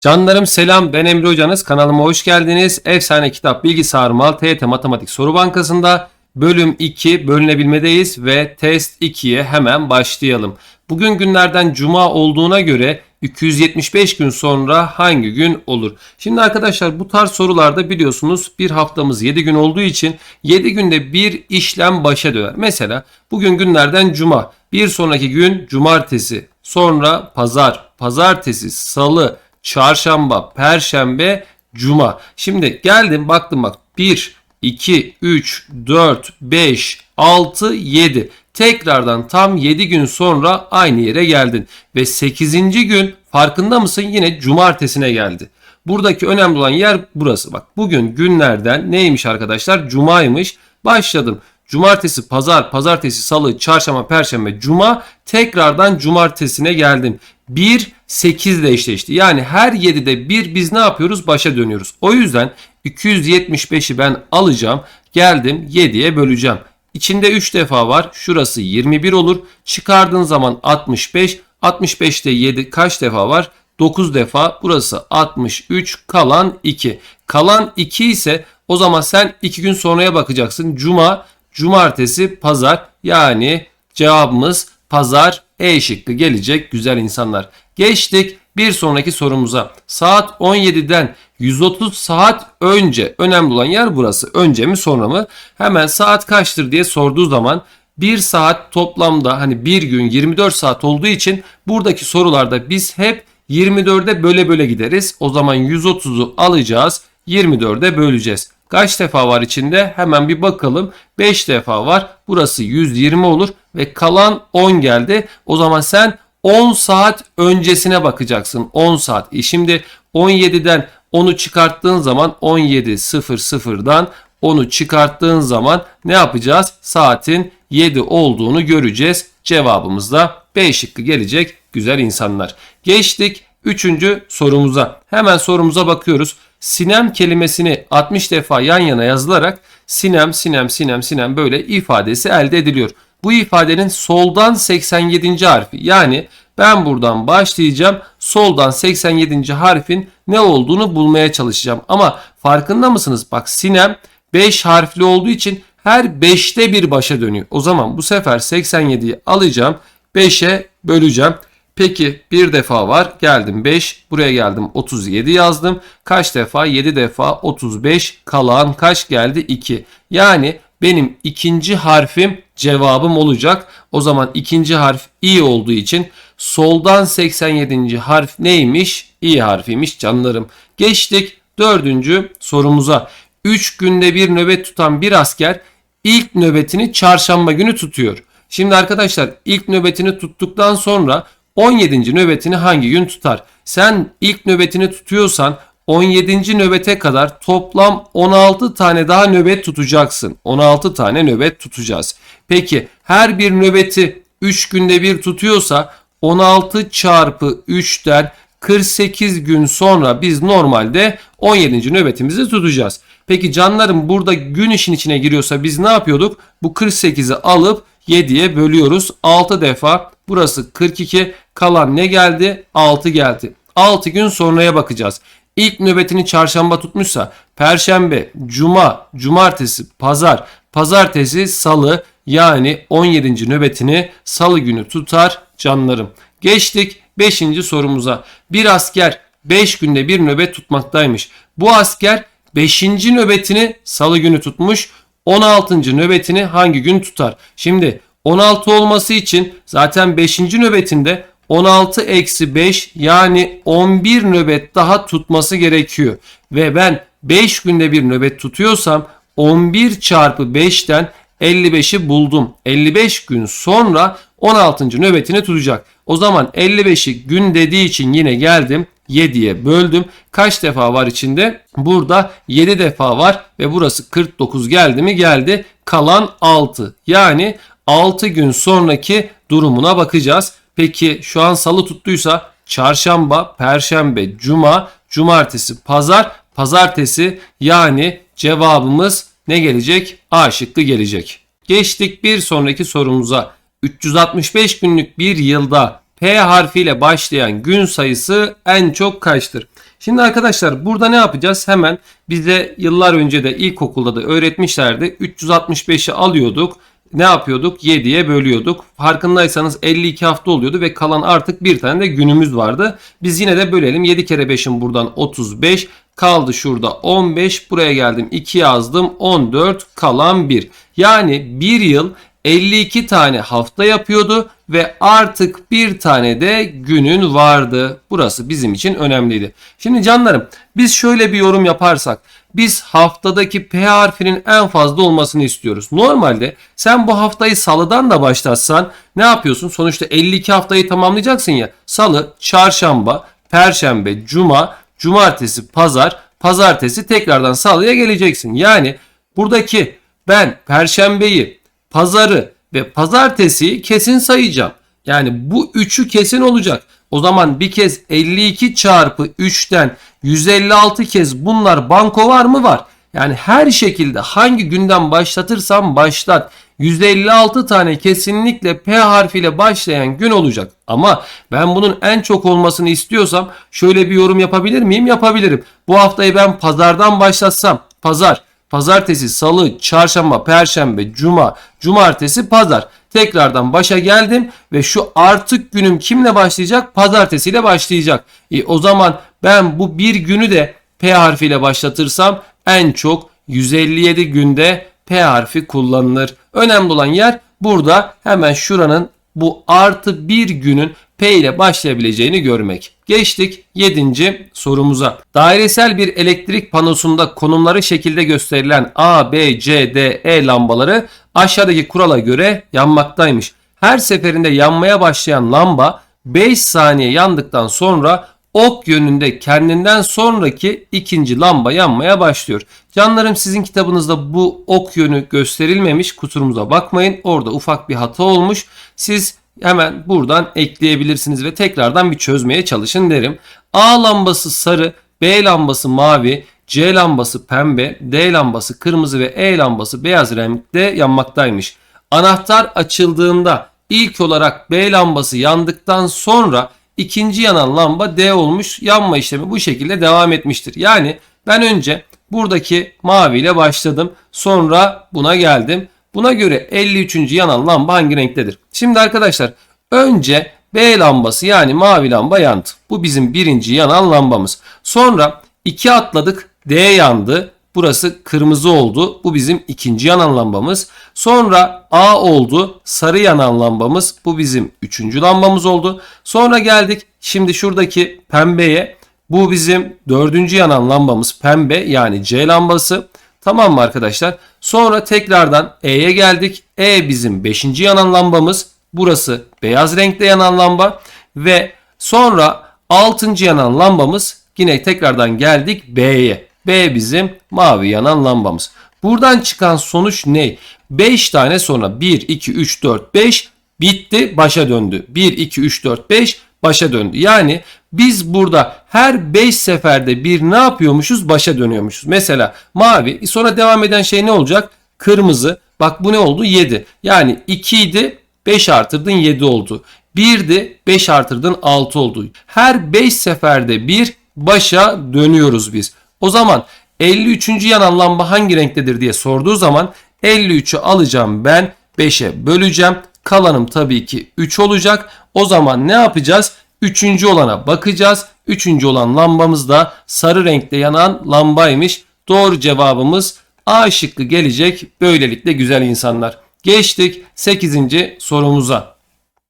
Canlarım selam ben Emre Hocanız kanalıma hoş geldiniz. Efsane kitap bilgisayar mal TYT Matematik Soru Bankası'nda bölüm 2 bölünebilmedeyiz ve test 2'ye hemen başlayalım. Bugün günlerden cuma olduğuna göre 275 gün sonra hangi gün olur? Şimdi arkadaşlar bu tarz sorularda biliyorsunuz bir haftamız 7 gün olduğu için 7 günde bir işlem başa döner. Mesela bugün günlerden cuma, bir sonraki gün cumartesi, sonra pazar, pazartesi, salı, çarşamba, perşembe, cuma. Şimdi geldim baktım bak 1, 2, 3, 4, 5, 6, 7. Tekrardan tam 7 gün sonra aynı yere geldin. Ve 8. gün farkında mısın yine cumartesine geldi. Buradaki önemli olan yer burası. Bak bugün günlerden neymiş arkadaşlar? Cumaymış. Başladım. Cumartesi, pazar, pazartesi, salı, çarşamba, perşembe, cuma tekrardan cumartesine geldim. 1 8 ile eşleşti. Yani her 7'de bir biz ne yapıyoruz? Başa dönüyoruz. O yüzden 275'i ben alacağım. Geldim 7'ye böleceğim. İçinde 3 defa var. Şurası 21 olur. Çıkardığın zaman 65. 65'te 7 kaç defa var? 9 defa. Burası 63. Kalan 2. Kalan 2 ise o zaman sen 2 gün sonraya bakacaksın. Cuma, cumartesi, pazar. Yani cevabımız pazar E şıkkı gelecek güzel insanlar. Geçtik bir sonraki sorumuza. Saat 17'den 130 saat önce önemli olan yer burası. Önce mi sonra mı? Hemen saat kaçtır diye sorduğu zaman 1 saat toplamda hani bir gün 24 saat olduğu için buradaki sorularda biz hep 24'e böle böle gideriz. O zaman 130'u alacağız. 24'e böleceğiz. Kaç defa var içinde? Hemen bir bakalım. 5 defa var. Burası 120 olur ve kalan 10 geldi. O zaman sen 10 saat öncesine bakacaksın. 10 saat. E şimdi 17'den 10'u çıkarttığın zaman 17.00'dan 10'u çıkarttığın zaman ne yapacağız? Saatin 7 olduğunu göreceğiz. Cevabımız da B şıkkı gelecek güzel insanlar. Geçtik 3. sorumuza. Hemen sorumuza bakıyoruz. Sinem kelimesini 60 defa yan yana yazılarak sinem, sinem, sinem, sinem böyle ifadesi elde ediliyor. Bu ifadenin soldan 87. harfi yani ben buradan başlayacağım. Soldan 87. harfin ne olduğunu bulmaya çalışacağım. Ama farkında mısınız? Bak sinem 5 harfli olduğu için her 5'te bir başa dönüyor. O zaman bu sefer 87'yi alacağım. 5'e böleceğim. Peki bir defa var. Geldim 5. Buraya geldim 37 yazdım. Kaç defa? 7 defa 35. Kalan kaç geldi? 2. Yani benim ikinci harfim cevabım olacak. O zaman ikinci harf i olduğu için soldan 87. harf neymiş? i harfiymiş canlarım. Geçtik dördüncü sorumuza. 3 günde bir nöbet tutan bir asker ilk nöbetini çarşamba günü tutuyor. Şimdi arkadaşlar ilk nöbetini tuttuktan sonra 17. nöbetini hangi gün tutar? Sen ilk nöbetini tutuyorsan 17. nöbete kadar toplam 16 tane daha nöbet tutacaksın. 16 tane nöbet tutacağız. Peki her bir nöbeti 3 günde bir tutuyorsa 16 çarpı 3'ten 48 gün sonra biz normalde 17. nöbetimizi tutacağız. Peki canlarım burada gün işin içine giriyorsa biz ne yapıyorduk? Bu 48'i alıp 7'ye bölüyoruz. 6 defa burası 42 kalan ne geldi? 6 geldi. 6 gün sonraya bakacağız. İlk nöbetini çarşamba tutmuşsa perşembe, cuma, cumartesi, pazar, pazartesi, salı yani 17. nöbetini salı günü tutar canlarım. Geçtik 5. sorumuza. Bir asker 5 günde bir nöbet tutmaktaymış. Bu asker 5. nöbetini salı günü tutmuş. 16. nöbetini hangi gün tutar? Şimdi 16 olması için zaten 5. nöbetinde 16 eksi 5 yani 11 nöbet daha tutması gerekiyor. Ve ben 5 günde bir nöbet tutuyorsam 11 çarpı 5'ten 55'i buldum. 55 gün sonra 16. nöbetini tutacak. O zaman 55'i gün dediği için yine geldim 7'ye böldüm. Kaç defa var içinde? Burada 7 defa var ve burası 49 geldi mi? Geldi. Kalan 6. Yani 6 gün sonraki durumuna bakacağız. Peki şu an salı tuttuysa çarşamba, perşembe, cuma, cumartesi, pazar, pazartesi yani cevabımız ne gelecek? A şıkkı gelecek. Geçtik bir sonraki sorumuza. 365 günlük bir yılda P harfiyle başlayan gün sayısı en çok kaçtır? Şimdi arkadaşlar burada ne yapacağız? Hemen bize yıllar önce de ilkokulda da öğretmişlerdi. 365'i alıyorduk. Ne yapıyorduk? 7'ye bölüyorduk. Farkındaysanız 52 hafta oluyordu ve kalan artık bir tane de günümüz vardı. Biz yine de bölelim. 7 kere 5'in buradan 35. Kaldı şurada 15. Buraya geldim 2 yazdım. 14 kalan 1. Yani bir yıl 52 tane hafta yapıyordu ve artık bir tane de günün vardı. Burası bizim için önemliydi. Şimdi canlarım biz şöyle bir yorum yaparsak biz haftadaki P harfinin en fazla olmasını istiyoruz. Normalde sen bu haftayı salıdan da başlatsan ne yapıyorsun? Sonuçta 52 haftayı tamamlayacaksın ya. Salı, çarşamba, perşembe, cuma, cumartesi, pazar, pazartesi tekrardan salıya geleceksin. Yani buradaki ben perşembeyi, pazarı ve pazartesiyi kesin sayacağım. Yani bu üçü kesin olacak. O zaman bir kez 52 çarpı 3'ten 156 kez bunlar banko var mı? Var. Yani her şekilde hangi günden başlatırsam başlat 156 tane kesinlikle P harfiyle başlayan gün olacak. Ama ben bunun en çok olmasını istiyorsam şöyle bir yorum yapabilir miyim? Yapabilirim. Bu haftayı ben pazardan başlatsam pazar Pazartesi, salı, çarşamba, perşembe, cuma, cumartesi, pazar. Tekrardan başa geldim ve şu artık günüm kimle başlayacak? Pazartesiyle başlayacak. E, o zaman ben bu bir günü de P harfiyle başlatırsam en çok 157 günde P harfi kullanılır. Önemli olan yer burada hemen şuranın bu artı bir günün P ile başlayabileceğini görmek. Geçtik 7. sorumuza. Dairesel bir elektrik panosunda konumları şekilde gösterilen A, B, C, D, E lambaları aşağıdaki kurala göre yanmaktaymış. Her seferinde yanmaya başlayan lamba 5 saniye yandıktan sonra ok yönünde kendinden sonraki ikinci lamba yanmaya başlıyor. Canlarım sizin kitabınızda bu ok yönü gösterilmemiş. Kusurumuza bakmayın. Orada ufak bir hata olmuş. Siz hemen buradan ekleyebilirsiniz ve tekrardan bir çözmeye çalışın derim. A lambası sarı, B lambası mavi, C lambası pembe, D lambası kırmızı ve E lambası beyaz renkte yanmaktaymış. Anahtar açıldığında ilk olarak B lambası yandıktan sonra ikinci yanan lamba D olmuş. Yanma işlemi bu şekilde devam etmiştir. Yani ben önce buradaki mavi ile başladım. Sonra buna geldim. Buna göre 53. yanan lamba hangi renktedir? Şimdi arkadaşlar önce B lambası yani mavi lamba yandı. Bu bizim birinci yanan lambamız. Sonra 2 atladık D yandı. Burası kırmızı oldu. Bu bizim ikinci yanan lambamız. Sonra A oldu. Sarı yanan lambamız. Bu bizim üçüncü lambamız oldu. Sonra geldik. Şimdi şuradaki pembeye. Bu bizim dördüncü yanan lambamız pembe yani C lambası. Tamam mı arkadaşlar? Sonra tekrardan E'ye geldik. E bizim 5. yanan lambamız. Burası beyaz renkte yanan lamba. Ve sonra 6. yanan lambamız. Yine tekrardan geldik B'ye. B bizim mavi yanan lambamız. Buradan çıkan sonuç ne? 5 tane sonra 1, 2, 3, 4, 5 bitti başa döndü. 1, 2, 3, 4, 5 başa döndü. Yani biz burada her 5 seferde bir ne yapıyormuşuz? Başa dönüyormuşuz. Mesela mavi sonra devam eden şey ne olacak? Kırmızı. Bak bu ne oldu? 7. Yani 2 idi 5 artırdın 7 oldu. 1'di 5 artırdın 6 oldu. Her 5 seferde bir başa dönüyoruz biz. O zaman 53. yanan lamba hangi renktedir diye sorduğu zaman 53'ü alacağım ben 5'e böleceğim. Kalanım tabii ki 3 olacak. O zaman ne yapacağız? Üçüncü olana bakacağız. Üçüncü olan lambamız da sarı renkte yanan lambaymış. Doğru cevabımız A şıkkı gelecek. Böylelikle güzel insanlar. Geçtik 8. sorumuza.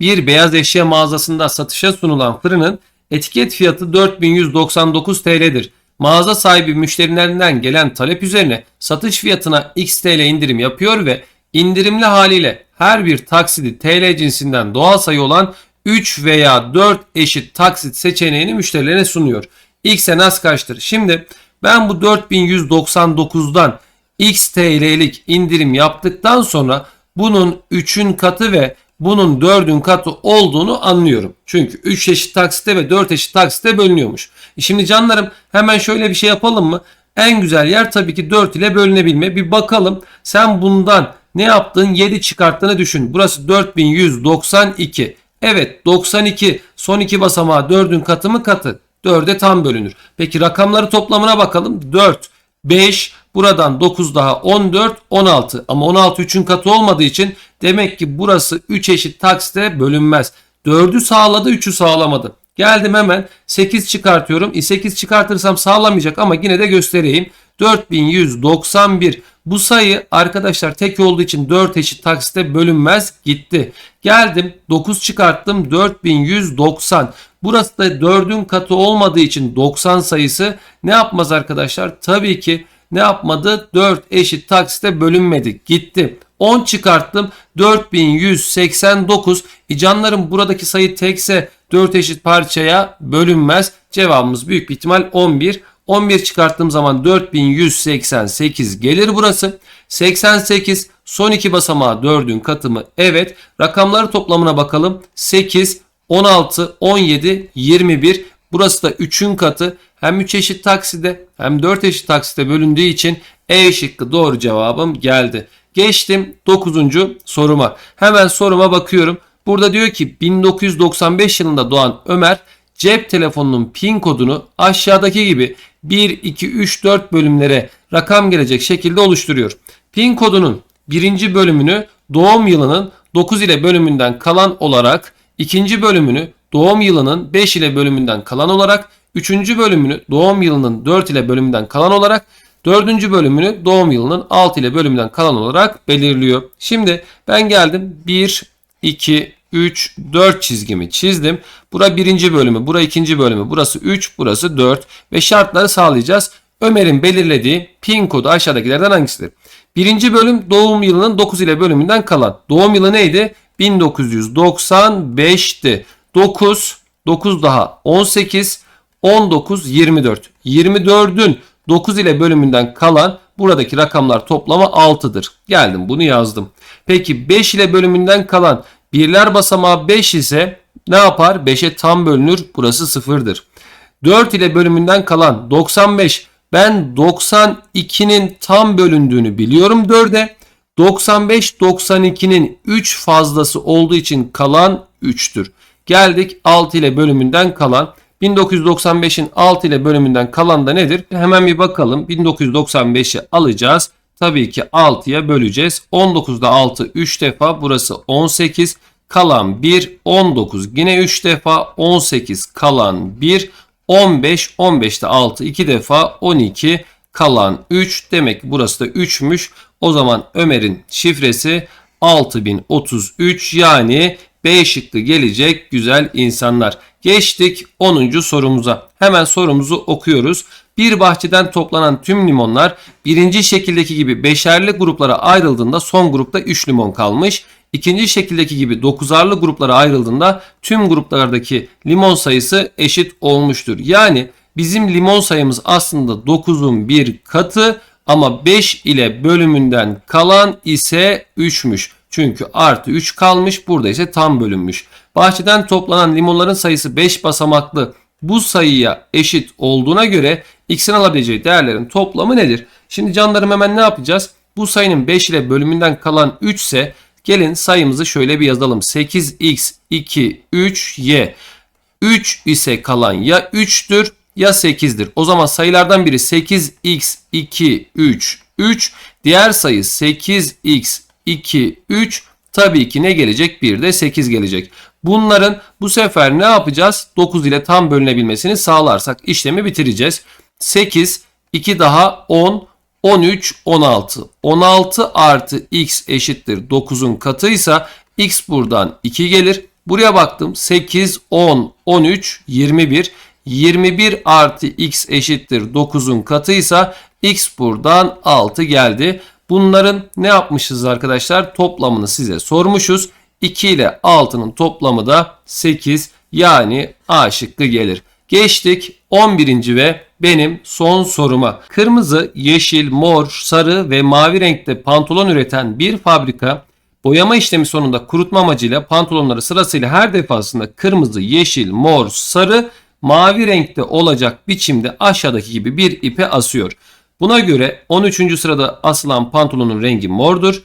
Bir beyaz eşya mağazasında satışa sunulan fırının etiket fiyatı 4199 TL'dir. Mağaza sahibi müşterilerinden gelen talep üzerine satış fiyatına X TL indirim yapıyor ve indirimli haliyle her bir taksidi TL cinsinden doğal sayı olan 3 veya 4 eşit taksit seçeneğini müşterilerine sunuyor. X en az kaçtır? Şimdi ben bu 4199'dan X TL'lik indirim yaptıktan sonra bunun 3'ün katı ve bunun 4'ün katı olduğunu anlıyorum. Çünkü 3 eşit taksite ve 4 eşit taksite bölünüyormuş. E şimdi canlarım hemen şöyle bir şey yapalım mı? En güzel yer tabii ki 4 ile bölünebilme. Bir bakalım sen bundan ne yaptın? 7 çıkarttığını düşün. Burası 4192. Evet 92 son iki basamağı 4'ün katı mı katı. 4'e tam bölünür. Peki rakamları toplamına bakalım. 4, 5, buradan 9 daha 14, 16. Ama 16 3'ün katı olmadığı için demek ki burası 3 eşit taksite bölünmez. 4'ü sağladı 3'ü sağlamadı. Geldim hemen 8 çıkartıyorum. E 8 çıkartırsam sağlamayacak ama yine de göstereyim. 4191 bu sayı arkadaşlar tek olduğu için 4 eşit taksite bölünmez gitti. Geldim 9 çıkarttım 4190. Burası da 4'ün katı olmadığı için 90 sayısı ne yapmaz arkadaşlar? Tabii ki ne yapmadı? 4 eşit taksite bölünmedi. Gitti. 10 çıkarttım. 4189. E canlarım buradaki sayı tekse 4 eşit parçaya bölünmez. Cevabımız büyük bir ihtimal 11. 11 çıkarttığım zaman 4188 gelir burası. 88 son iki basamağı 4'ün katı mı? Evet. Rakamları toplamına bakalım. 8, 16, 17, 21. Burası da 3'ün katı. Hem 3 eşit takside hem 4 eşit taksite bölündüğü için E şıkkı doğru cevabım geldi. Geçtim 9. soruma. Hemen soruma bakıyorum. Burada diyor ki 1995 yılında doğan Ömer cep telefonunun pin kodunu aşağıdaki gibi 1, 2, 3, 4 bölümlere rakam gelecek şekilde oluşturuyor. Pin kodunun birinci bölümünü doğum yılının 9 ile bölümünden kalan olarak, ikinci bölümünü doğum yılının 5 ile bölümünden kalan olarak, üçüncü bölümünü doğum yılının 4 ile bölümünden kalan olarak, dördüncü bölümünü doğum yılının 6 ile bölümünden kalan olarak belirliyor. Şimdi ben geldim 1, 2, 3, 4 çizgimi çizdim. Bura birinci bölümü, bura ikinci bölümü, burası 3, burası 4 ve şartları sağlayacağız. Ömer'in belirlediği pin kodu aşağıdakilerden hangisidir? Birinci bölüm doğum yılının 9 ile bölümünden kalan. Doğum yılı neydi? 1995'ti. 9, 9 daha 18, 19, 24. 24'ün 9 ile bölümünden kalan buradaki rakamlar toplamı 6'dır. Geldim bunu yazdım. Peki 5 ile bölümünden kalan birler basamağı 5 ise ne yapar? 5'e tam bölünür. Burası 0'dır. 4 ile bölümünden kalan 95. Ben 92'nin tam bölündüğünü biliyorum 4'e. 95 92'nin 3 fazlası olduğu için kalan 3'tür. Geldik 6 ile bölümünden kalan 1995'in 6 ile bölümünden kalan da nedir? Hemen bir bakalım. 1995'i alacağız. Tabii ki 6'ya böleceğiz. 19'da 6 3 defa burası 18. Kalan 1 19 yine 3 defa 18 kalan 1 15 15'te 6 2 defa 12 kalan 3 demek ki burası da 3'müş. O zaman Ömer'in şifresi 6033 yani B şıkkı gelecek güzel insanlar. Geçtik 10. sorumuza. Hemen sorumuzu okuyoruz. Bir bahçeden toplanan tüm limonlar birinci şekildeki gibi beşerli gruplara ayrıldığında son grupta 3 limon kalmış. İkinci şekildeki gibi dokuzarlı gruplara ayrıldığında tüm gruplardaki limon sayısı eşit olmuştur. Yani bizim limon sayımız aslında 9'un bir katı ama 5 ile bölümünden kalan ise 3'müş. Çünkü artı 3 kalmış burada ise tam bölünmüş. Bahçeden toplanan limonların sayısı 5 basamaklı bu sayıya eşit olduğuna göre x'in alabileceği değerlerin toplamı nedir? Şimdi canlarım hemen ne yapacağız? Bu sayının 5 ile bölümünden kalan 3 ise gelin sayımızı şöyle bir yazalım. 8x 2 3y 3 ise kalan ya 3'tür ya 8'dir. O zaman sayılardan biri 8x 2 3 3 diğer sayı 8x 2 3 tabii ki ne gelecek? Bir de 8 gelecek. Bunların bu sefer ne yapacağız? 9 ile tam bölünebilmesini sağlarsak işlemi bitireceğiz. 8, 2 daha 10, 13, 16. 16 artı x eşittir 9'un katıysa x buradan 2 gelir. Buraya baktım 8, 10, 13, 21. 21 artı x eşittir 9'un katıysa x buradan 6 geldi. Bunların ne yapmışız arkadaşlar? Toplamını size sormuşuz. 2 ile 6'nın toplamı da 8 yani A şıkkı gelir. Geçtik 11. ve benim son soruma. Kırmızı, yeşil, mor, sarı ve mavi renkte pantolon üreten bir fabrika boyama işlemi sonunda kurutma amacıyla pantolonları sırasıyla her defasında kırmızı, yeşil, mor, sarı, mavi renkte olacak biçimde aşağıdaki gibi bir ipe asıyor. Buna göre 13. sırada asılan pantolonun rengi mordur.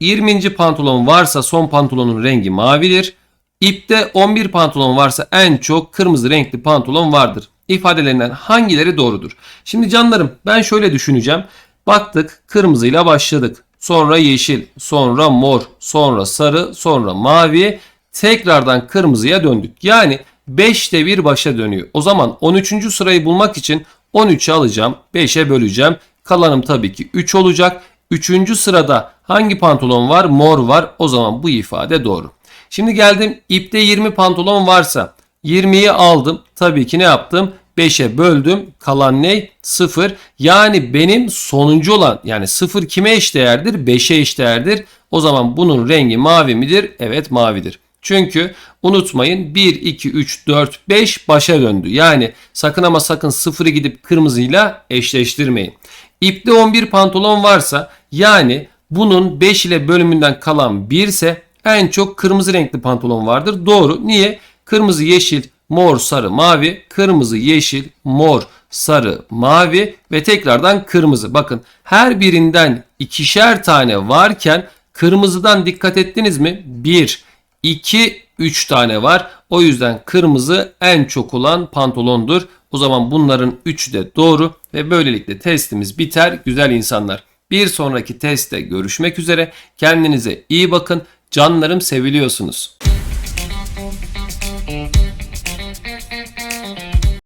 20. pantolon varsa son pantolonun rengi mavidir. İpte 11 pantolon varsa en çok kırmızı renkli pantolon vardır. ifadelerinden hangileri doğrudur? Şimdi canlarım ben şöyle düşüneceğim. Baktık kırmızıyla başladık. Sonra yeşil, sonra mor, sonra sarı, sonra mavi. Tekrardan kırmızıya döndük. Yani 5'te 1 başa dönüyor. O zaman 13. sırayı bulmak için 13'ü alacağım. 5'e böleceğim. Kalanım tabii ki 3 olacak. 3. sırada hangi pantolon var? Mor var. O zaman bu ifade doğru. Şimdi geldim ipte 20 pantolon varsa 20'yi aldım. Tabii ki ne yaptım? 5'e böldüm. Kalan ne? 0. Yani benim sonuncu olan yani 0 kime eşdeğerdir? 5'e eşdeğerdir. O zaman bunun rengi mavi midir? Evet mavidir. Çünkü unutmayın 1, 2, 3, 4, 5 başa döndü. Yani sakın ama sakın 0'ı gidip kırmızıyla eşleştirmeyin. İpte 11 pantolon varsa yani bunun 5 ile bölümünden kalan 1 ise en çok kırmızı renkli pantolon vardır. Doğru. Niye? Kırmızı, yeşil, mor, sarı, mavi, kırmızı, yeşil, mor, sarı, mavi ve tekrardan kırmızı. Bakın her birinden ikişer tane varken kırmızıdan dikkat ettiniz mi? 1, 2, 3 tane var. O yüzden kırmızı en çok olan pantolondur. O zaman bunların üçü de doğru ve böylelikle testimiz biter güzel insanlar. Bir sonraki testte görüşmek üzere. Kendinize iyi bakın. Canlarım seviliyorsunuz.